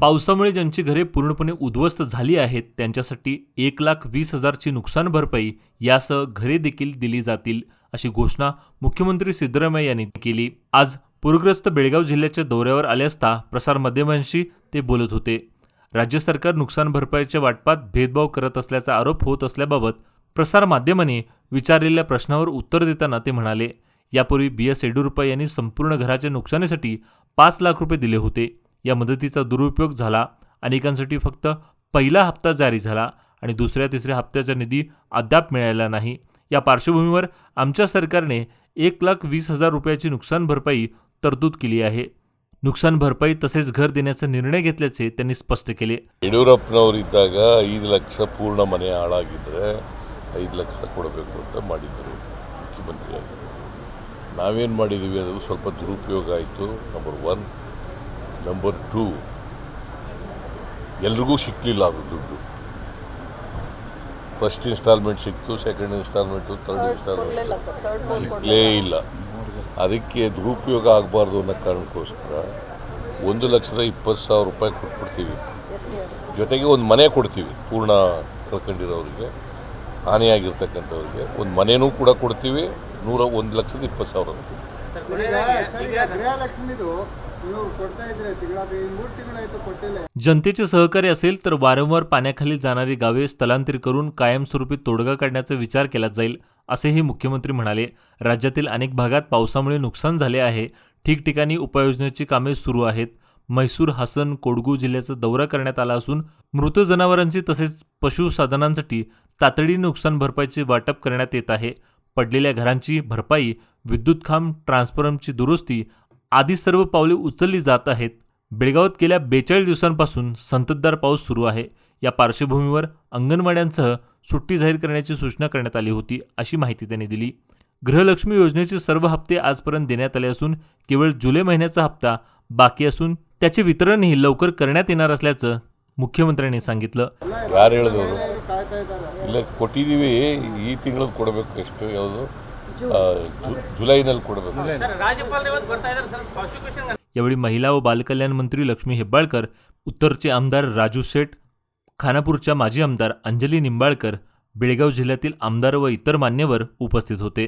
पावसामुळे ज्यांची घरे पूर्णपणे उद्ध्वस्त झाली आहेत त्यांच्यासाठी एक लाख वीस हजारची नुकसान भरपाई यासह घरे देखील दिली जातील अशी घोषणा मुख्यमंत्री सिद्धरामय्या यांनी केली. आज पूरग्रस्त बेळगाव जिल्ह्याच्या दौऱ्यावर आले असता प्रसारमाध्यमांशी ते बोलत होते. राज्य सरकार नुकसान भरपाईच्या वाटपात भेदभाव करत असल्याचा आरोप होत असल्याबाबत प्रसारमाध्यमांनी विचारलेल्या प्रश्नावर उत्तर देताना ते म्हणाले यापूर्वी बी एस येडियुरप्पा यांनी संपूर्ण घराच्या नुकसानीसाठी पाच लाख रुपये दिले होते. या मदतीचा दुरुपयोग झाला अनेकांसाठी फक्त पहिला हप्ता जारी झाला आणि दुसऱ्या तिसऱ्या हप्त्याचा निधी अद्याप मिळाला नाही या पार्श्वभूमीवर आमच्या सरकारने एक लाख वीस हजार रुपयाची नुकसान भरपाई तरतूद केली आहे नुकसान भरपाई तसेच घर देण्याचा निर्णय घेतल्याचे त्यांनी स्पष्ट केले ಯಡಿಯೂರಪ್ಪನವರಿದ್ದಾಗ ಐದು ಲಕ್ಷ ಪೂರ್ಣ ಮನೆ ಹಾಳಾಗಿದ್ದರೆ ಐದು ಲಕ್ಷ ಕೊಡಬೇಕು ಅಂತ ಮಾಡಿದ್ದರು ಮುಖ್ಯಮಂತ್ರಿಯಾಗಿ ನಾವೇನು ಮಾಡಿದ್ದೀವಿ ಅದು ಸ್ವಲ್ಪ ದುರುಪಯೋಗ ಆಯಿತು ನಂಬರ್ ಒನ್ ನಂಬರ್ ಟೂ ಎಲ್ರಿಗೂ ಸಿಕ್ಕಲಿಲ್ಲ ಅದು ದುಡ್ಡು. ಫಸ್ಟ್ ಇನ್ಸ್ಟಾಲ್ಮೆಂಟ್ ಸಿಕ್ತು ಸೆಕೆಂಡ್ ಇನ್ಸ್ಟಾಲ್ಮೆಂಟು ಥರ್ಡ್ ಇನ್ಸ್ಟಾಲ್ಮೆಂಟ್ ಕೊಡ್ಲಿಲ್ಲ ಸರ್ ಥರ್ಡ್ ಫೋರ್ ಸಿಕ್ಕಲೇ ಇಲ್ಲ. ಅದಕ್ಕೆ ದುರುಪಯೋಗ ಆಗಬಾರ್ದು ಅನ್ನೋ ಕಾರಣಕ್ಕೋಸ್ಕರ ಒಂದು ಲಕ್ಷದ ಇಪ್ಪತ್ತು ಸಾವಿರ ರೂಪಾಯಿ ಕೊಟ್ಬಿಡ್ತೀವಿ. ಜೊತೆಗೆ ಒಂದು ಮನೆ ಕೊಡ್ತೀವಿ ಪೂರ್ಣ ಕಳ್ಕೊಂಡಿರೋರಿಗೆ ಹಾನಿಯಾಗಿರ್ತಕ್ಕಂಥವ್ರಿಗೆ ಒಂದು ಮನೆಯೂ ಕೂಡ ಕೊಡ್ತೀವಿ ನೂರ ಒಂದು ಲಕ್ಷದ ಇಪ್ಪತ್ತು ಸಾವಿರ. जनतेचे सहकार्य असेल तर वारंवार पाण्याखाली जाणारी गावे स्थलांतर करून कायमस्वरूपी तोडगा काढण्याचा विचार केला जाईल असेही मुख्यमंत्री म्हणाले. राज्यातील अनेक भागात पावसामुळे नुकसान झाले आहे. ठिकठिकाणी उपाययोजनेची कामे सुरू आहेत. म्हैसूर हासन कोडगू जिल्ह्याचा दौरा करण्यात आला असून मृत जनावरांची तसेच पशुसाधनांसाठी तातडीने नुकसान भरपाईचे वाटप करण्यात येत आहे. पडलेल्या घरांची भरपाई विद्युत खांब ट्रान्सफॉर्मची दुरुस्ती आदी सर्व पावले उचलली जात आहेत बेळगावात गेल्या बेचाळीस दिवसांपासून संततधार पाऊस सुरू आहे या पार्श्वभूमीवर अंगणवाड्यांसह सुट्टी जाहीर करण्याची सूचना करण्यात आली होती अशी माहिती त्यांनी दिली गृहलक्ष्मी योजनेचे सर्व हप्ते आजपर्यंत देण्यात आले असून केवळ जुलै महिन्याचा हप्ता बाकी असून त्याचे वितरणही लवकर करण्यात येणार असल्याचं मुख्यमंत्र्यांनी सांगितलं ಯಾರು ಹೇಳಿದವರು ಕಾಯ್ತಾ ಇದ್ದಾರೆ ಇಲ್ಲ ಕೊಟ್ಟಿದ್ದೀವಿ ಈ ತಿಂಗಳು ಕೊಡಬೇಕು ಎಷ್ಟು ಯಾವುದು ಆ, ಜು- ಜುಲೈನಲ್ಲಿ ಕೊಡಬೇಕು यावेळी महिला व बालकल्याण मंत्री लक्ष्मी हेब्बाळकर उत्तरचे आमदार राजू शेठ खानापूरच्या माजी आमदार अंजली निंबाळकर बेळगाव जिल्ह्यातील आमदार व इतर मान्यवर उपस्थित होते